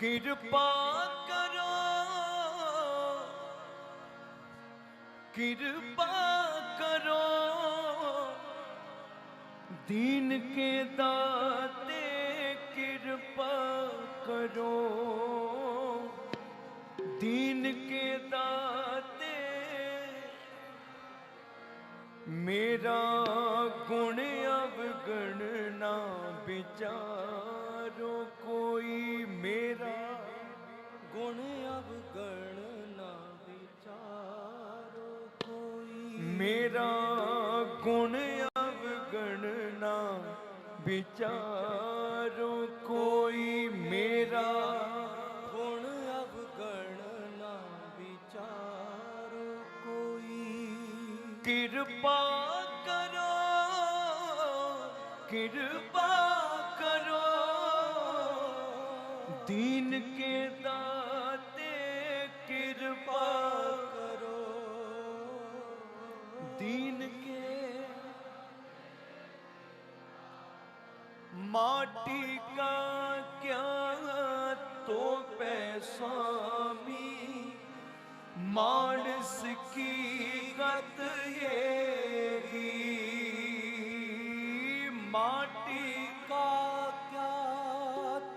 ਕਿਰਪਾ ਕਰੋ। ਕਿਰਪਾ ਕਰੋ। ਦੀਨ ਕੇ ਦਾਤੇ ਕਿਰਪਾ ਕਰੋ। ਦੀਨ ਕੇ ਦਾਤੇ ਮੇਰਾ ਗੁਣ ਅਵਗਣ ਨਾ ਵਿਚਾਰੋ। ਮੇਰਾ ਗੁਣ ਅਵਗਣ ਨਾ ਵਿਚਾਰੋ ਕੋਈ ਮੇਰਾ। ਗੁਣ ਅਵਗਣ ਨਾ ਵਿਚਾਰੋ ਕੋਈ। ਕਿਰਪਾ माटी का क्या तो पैसामी मानस की गत येगी माटी का क्या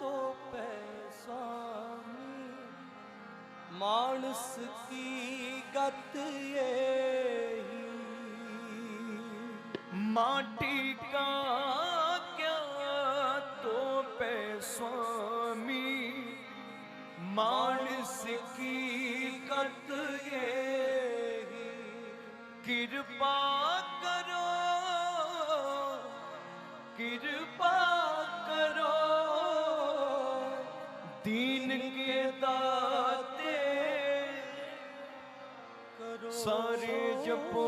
तो पैसा मानस की गत यही माटी का ਮਾਨਸ ਕੀ ਕਤ ਇਹ ਕਿਰਪਾ ਕਰੋ ਕਿਰਪਾ ਕਰੋ। ਦੀਨ ਕੇ ਦਾਤੇ ਸਾਰੇ ਜਪੋ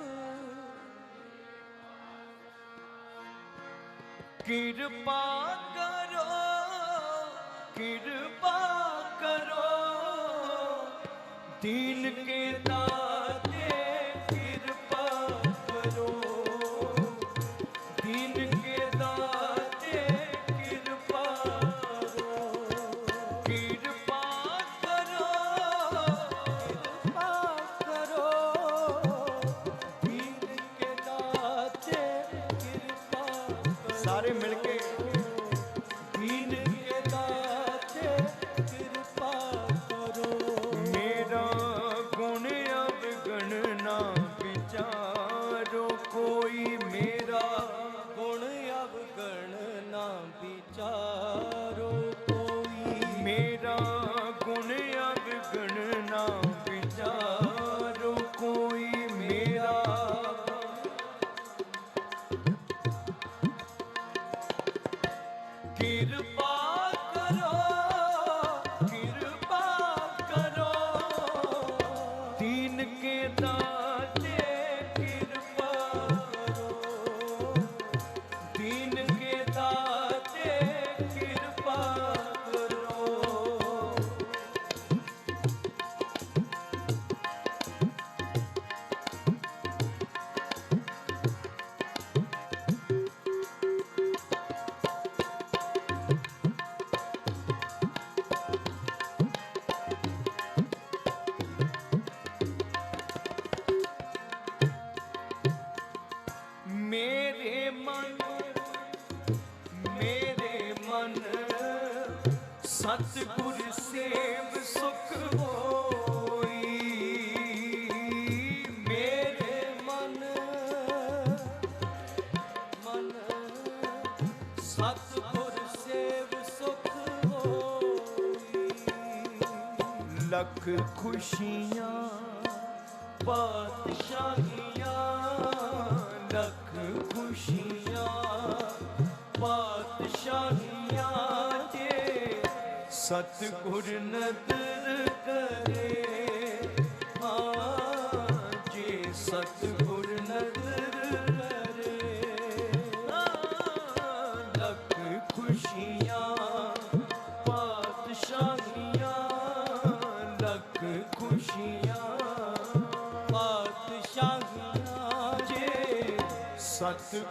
ਕਿਰਪਾ ਕਰੋ ਕਿਰਪਾ ਕਰੋ। ਦੀਨ ਕੇ ਦਾਤੇ ਸੁਖ ਖੁਸ਼ੀਆਂ ਪਾਤਸ਼ਾਹੀਆਂ ਲੱਖ ਖੁਸ਼ੀਆਂ ਪਾਤਸ਼ਾਹੀਆਂ ਤੇ ਸਤਿਗੁਰ ਨਦਰ ਕਰੇ।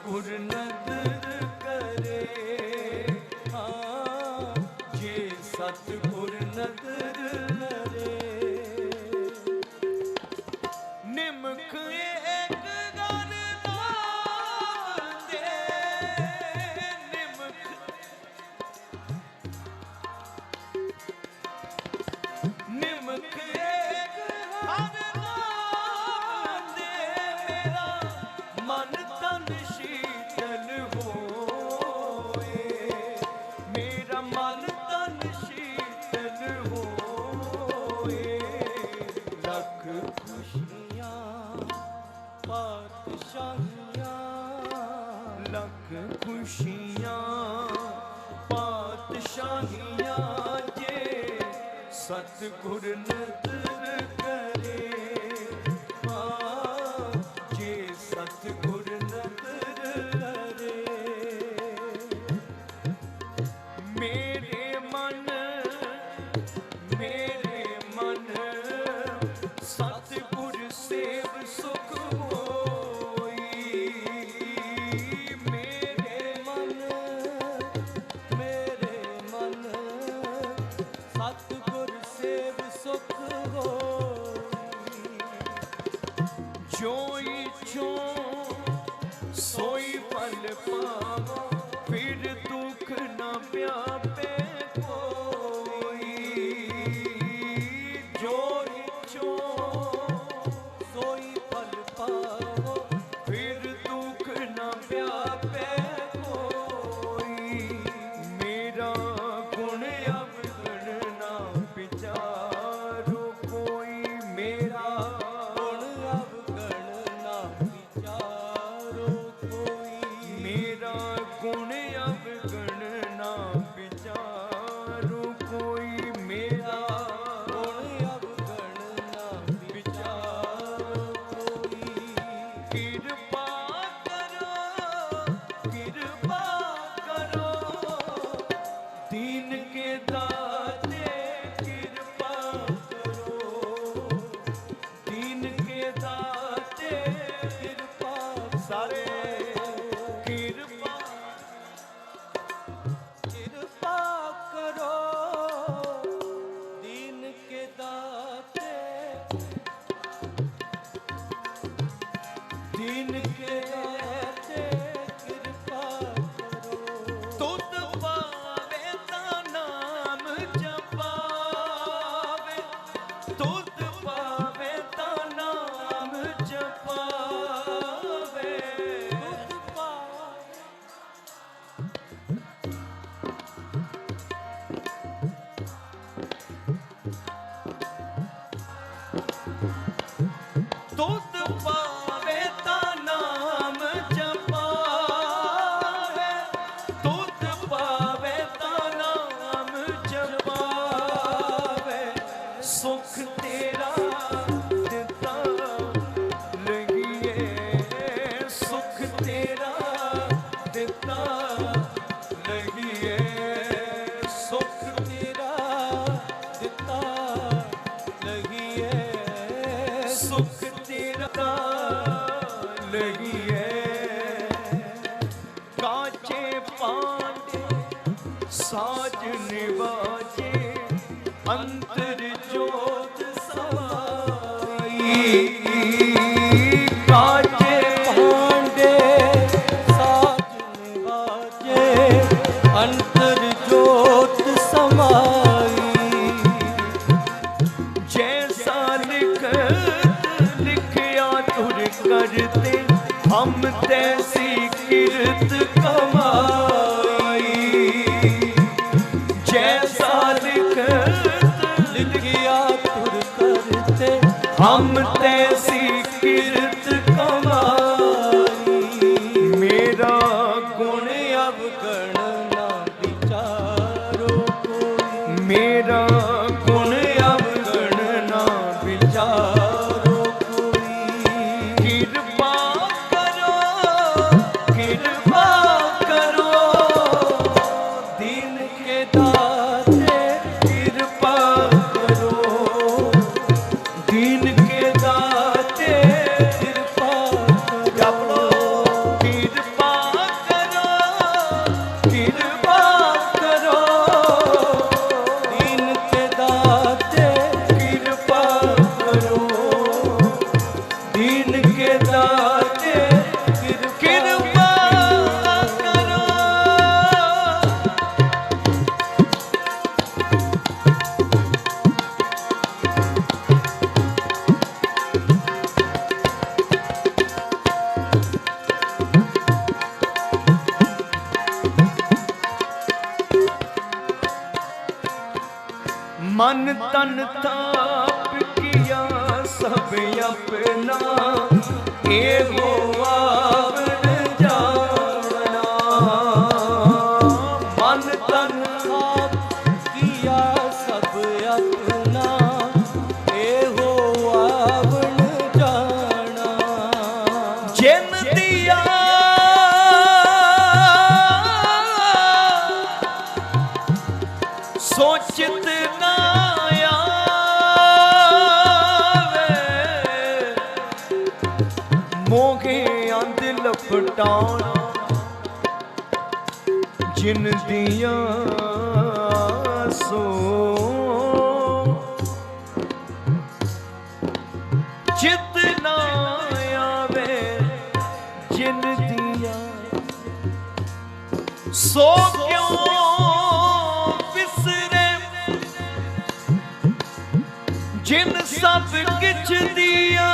ਗੁਰ ਨਦਰ ਖੁਸ਼ੀਆਂ ਪਾਤਸ਼ਾਹੀਆਂ ਜੇ ਸਤਿਗੁਰ ਸੇਵ ਸੁਖ ਹੋਈ। ਜੋ ਇਛੋ ਜੋਤ ਸਮਾਈ। ਗਿਣਦੀਆਂ ਸੋ। ਚਿਤ ਨਾ ਆਵੇ ਜਿਨ ਦੀਆਂ ਸੋ ਕਿਉਂ ਜਿਨ ਸਭ ਕਿਛ ਦੀਆਂ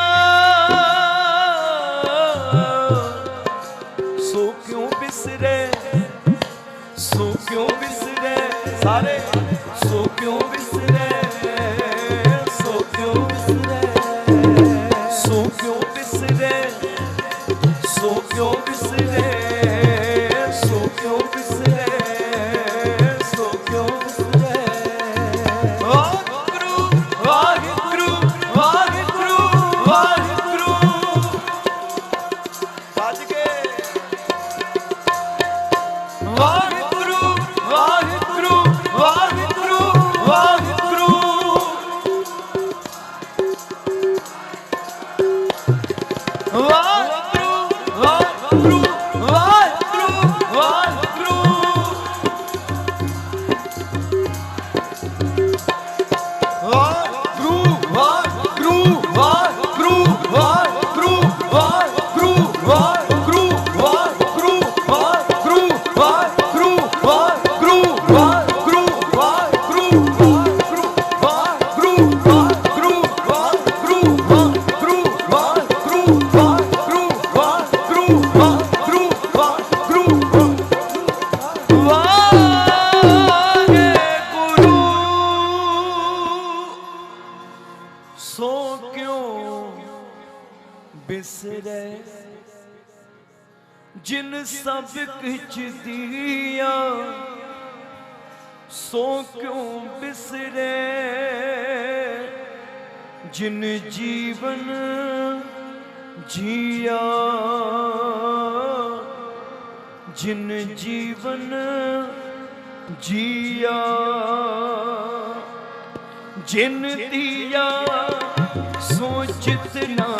ਸਭ ਕੁਝ ਦਿਆ ਸੋ ਕਿਉਂ ਬਿਸਰੇ? ਜਿਨ ਜੀਵਨ ਜੀਆ, ਜਿਨ ਜੀਵਨ ਜੀਆ। ਜਿਨ ਦੀਆ ਸੋਚਿਤ ਨਾ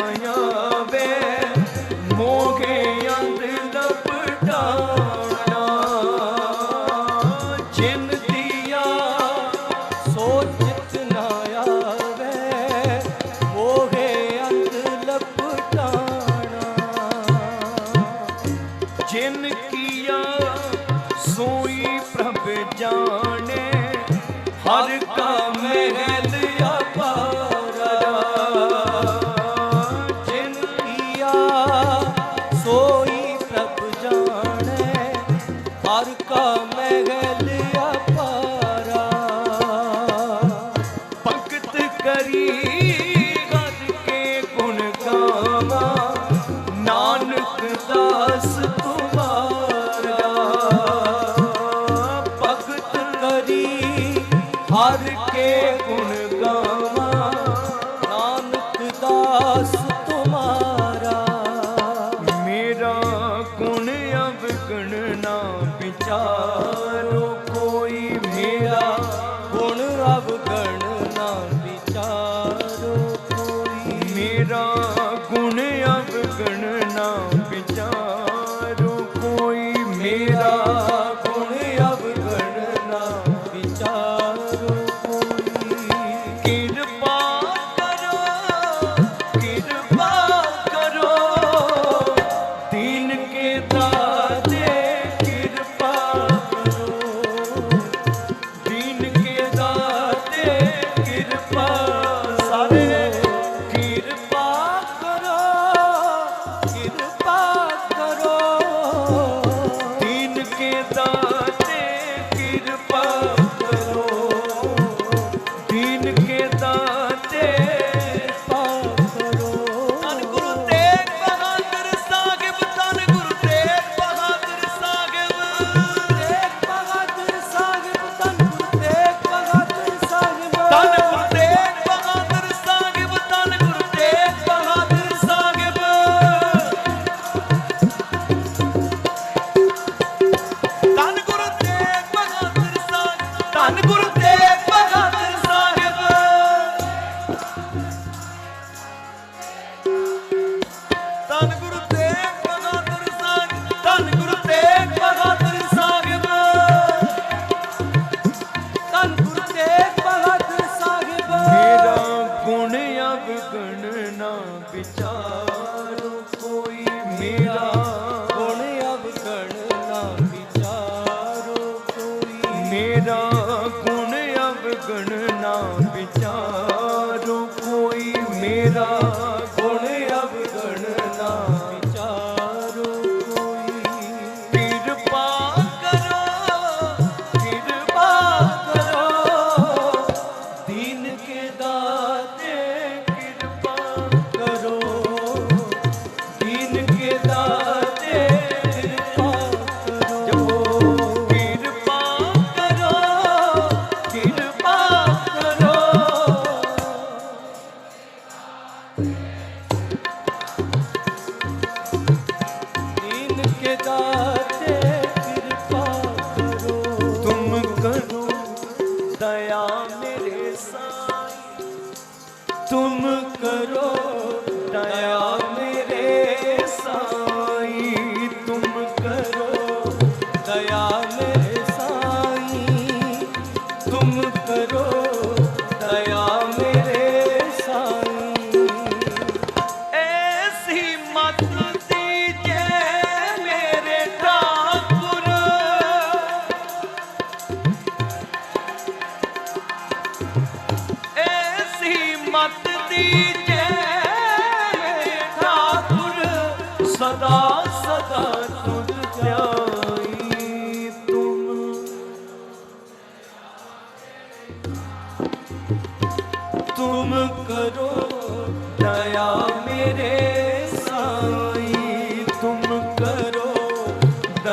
हार विचार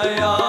나야